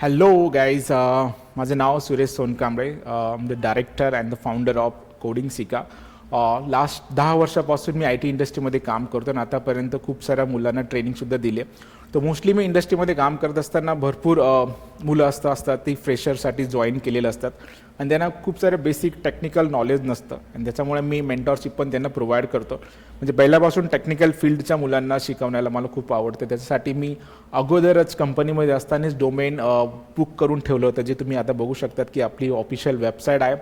Hello guys माझं नाव Suresh Sonkamble. The director and the founder of coding Sika last दहा वर्षापासून मी I T इंडस्ट्रीमध्ये काम करतो आणि आतापर्यंत खूप साऱ्या मुलांना ट्रेनिंगसुद्धा दिले तर मोस्टली मी इंडस्ट्रीमध्ये काम करत असताना भरपूर मुलं असतं असतात ती फ्रेशरसाठी जॉईन केलेलं असतात. आणि त्यांना खूप सारं बेसिक टेक्निकल नॉलेज नसतं. आणि त्याच्यामुळे मी मेंटॉरशिप पण त्यांना प्रोव्हाइड करतो. म्हणजे पहिल्यापासून टेक्निकल फील्डच्या मुलांना शिकवण्याला मला खूप आवडतं. त्याच्यासाठी मी अगोदरच कंपनीमध्ये असतानाच डोमेन बुक करून ठेवलं होतं जे तुम्ही आता बघू शकतात की आपली ऑफिशियल वेबसाईट आहे.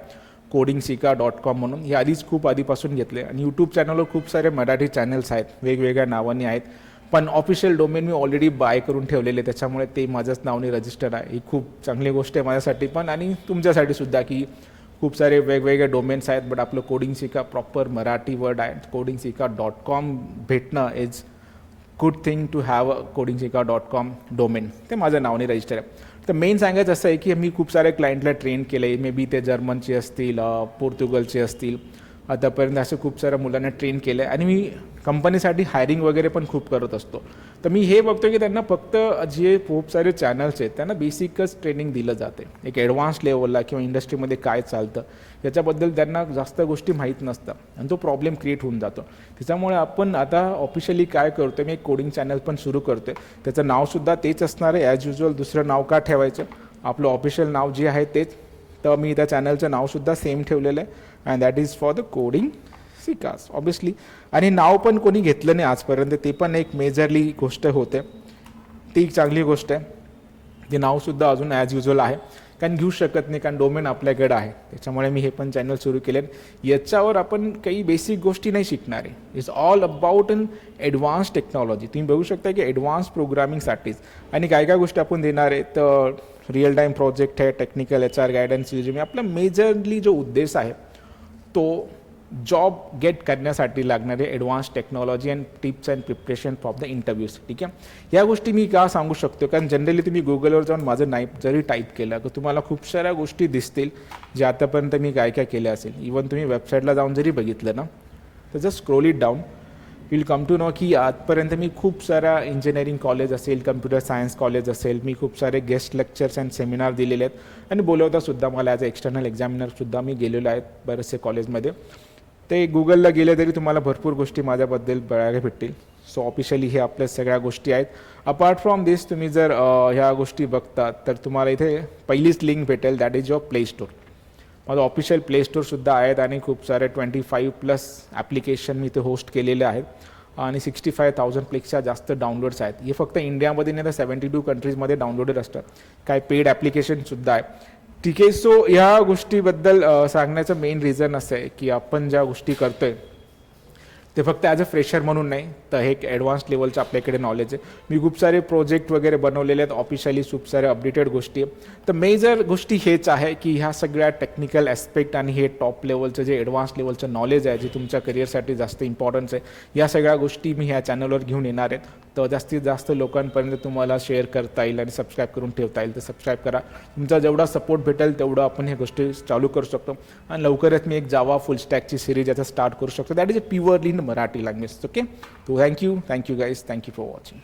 कोडिंग सिका डॉट कॉम म्हणून. हे आधीच खूप आधीपासून घेतले आणि यूट्यूब चॅनलवर खूप सारे मराठी चॅनल्स आहेत. वेगवेगळ्या नावाने आहेत. पण ऑफिशियल डोमेन मी ऑलरेडी बाय करून ठेवलेले त्याच्यामुळे ते माझंच नावने रजिस्टर आहे. ही खूप चांगली गोष्ट आहे माझ्यासाठी पण आणि तुमच्यासाठी सुद्धा की खूप सारे वेगवेगळे डोमेन्स आहेत. बट आपलं coding Sika proper Marathi word आहे. कोडिंग सिका डॉट कॉम भेटणं is good thing to have a coding Sika dot com domain ते माझं नावाने रजिस्टर आहे. तर मेन सांगायचं असं आहे की मी खूप साऱ्या क्लायंटला ट्रेन केलं आहे मे बी ते जर्मनचे असतील पोर्तुगलचे असतील. आतापर्यंत असं खूप साऱ्या मुलांना ट्रेन केलं आहे आणि मी कंपनीसाठी हायरिंग वगैरे पण खूप करत असतो. तर मी हे बघतो की त्यांना फक्त जे खूप सारे चॅनल्स आहेत त्यांना बेसिकच ट्रेनिंग दिलं जाते. एक ॲडव्हान्स लेवलला किंवा इंडस्ट्रीमध्ये काय चालतं याच्याबद्दल त्यांना जास्त गोष्टी माहीत नसतात आणि तो प्रॉब्लेम क्रिएट होऊन जातो. त्याच्यामुळे आपण आता ऑफिशियली काय करतो मी एक कोडिंग चॅनल पण सुरू करतो त्याचं नावसुद्धा तेच असणार आहे. ॲज युजल दुसरं नाव का ठेवायचं? आपलं ऑफिशियल नाव जे आहे तेच. तर मी त्या चॅनलचं नावसुद्धा सेम ठेवलेलं आहे. And that is for the coding Sika's obviously आणि नाव पण कोणी घेतलं नाही आजपर्यंत. ते पण एक मेजरली गोष्ट होते. ती एक चांगली गोष्ट आहे. ते नावसुद्धा अजून ॲज युजल आहे. कारण घेऊ शकत नाही कारण डोमेन आपल्याकडे आहे. त्याच्यामुळे मी हे पण चॅनल सुरू केले याच्यावर आपण काही बेसिक गोष्टी नाही शिकणार आहे. It's all about an advance technology तुम्ही बघू शकता की ॲडव्हान्स प्रोग्रामिंगसाठीच आणि काय काय गोष्टी आपण देणार आहे? तर रिअल टाईम प्रोजेक्ट आहे टेक्निकल एच आर गायडन्स मी आपला मेजरली जो उद्देश आहे तो जॉब गेट करण्यासाठी लागणारे advance technology and tips and preparation for the interviews ठीक आहे? या गोष्टी मी का सांगू शकतो कारण जनरली तुम्ही गुगलवर जाऊन माझं नाईप जरी टाईप केलं तर तुम्हाला खूप साऱ्या गोष्टी दिसतील जे आतापर्यंत मी काय काय केल्या असेल. इवन तुम्ही वेबसाईटला जाऊन जरी बघितलं ना तर just scroll it down will come to know की आजपर्यंत मी खूप साऱ्या इंजिनिअरिंग कॉलेज असेल कम्प्युटर सायन्स कॉलेज असेल मी खूप सारे गेस्ट लेक्चर्स अँड सेमिनार दिलेले आहेत. आणि बोलवतासुद्धा मला ॲज अ एक्सटर्नल एक्झामिनरसुद्धा मी गेलेलो आहे बरेचसे कॉलेजमध्ये ते गुगलला गेले तरी तुम्हाला भरपूर गोष्टी माझ्याबद्दल बघायला भेटतील. सो ऑफिशियली हे आपल्या सगळ्या गोष्टी आहेत. अपार्ट फ्रॉम दिस तुम्ही जर ह्या गोष्टी बघतात तर तुम्हाला इथे पहिलीच लिंक भेटेल. That is your play store माझं ऑफिशियल प्ले स्टोरसुद्धा आहेत आणि खूप सारे ट्वेंटी फाईव्ह प्लस ॲप्लिकेशन मी इथे होस्ट केलेले आहेत. आणि सिक्स्टी फाय थाउजंडपेक्षा जास्त डाउनलोड्स आहेत. हे फक्त इंडियामध्ये नाही तर सेवन्टी टू कंट्रीजमध्ये डाउनलोडेड असतात. काय पेड ॲप्लिकेशनसुद्धा आहे. ठीक आहे सो ह्या गोष्टीबद्दल सांगण्याचं मेन रिझन असं आहे की आपण ज्या गोष्टी करतोय ते फक्त ॲज अ फ्रेशर म्हणून नाही तर हे एक ॲडव्हान्स लेवलचं आपल्याकडे नॉलेज आहे. मी खूप सारे प्रोजेक्ट वगैरे बनवलेले आहेत ऑफिशियली खूप सारे अपडेटेड गोष्टी आहे तर मेजर गोष्टी हेच आहे की ह्या सगळ्या टेक्निकल ॲस्पेक्ट आणि हे टॉप लेवलचं जे ॲडव्हान्स लेवलचं नॉलेज आहे जे तुमच्या करिअरसाठी जास्त इम्पॉर्टन्स आहे या सगळ्या गोष्टी मी ह्या चॅनलवर घेऊन येणार आहेत. तर जास्तीत जास्त लोकांपर्यंत तुम्हाला शेअर करता येईल आणि सबस्क्राईब करून ठेवता येईल. तर सबस्क्राईब करा. तुमचा जेवढा सपोर्ट भेटेल तेवढं आपण ह्या गोष्टी चालू करू शकतो. आणि लवकरच मी एक जावा फुल स्टॅकची सिरीज याचा स्टार्ट करू शकतो. That is a purely in Marathi language okay तो thank you thank you guys thank you for watching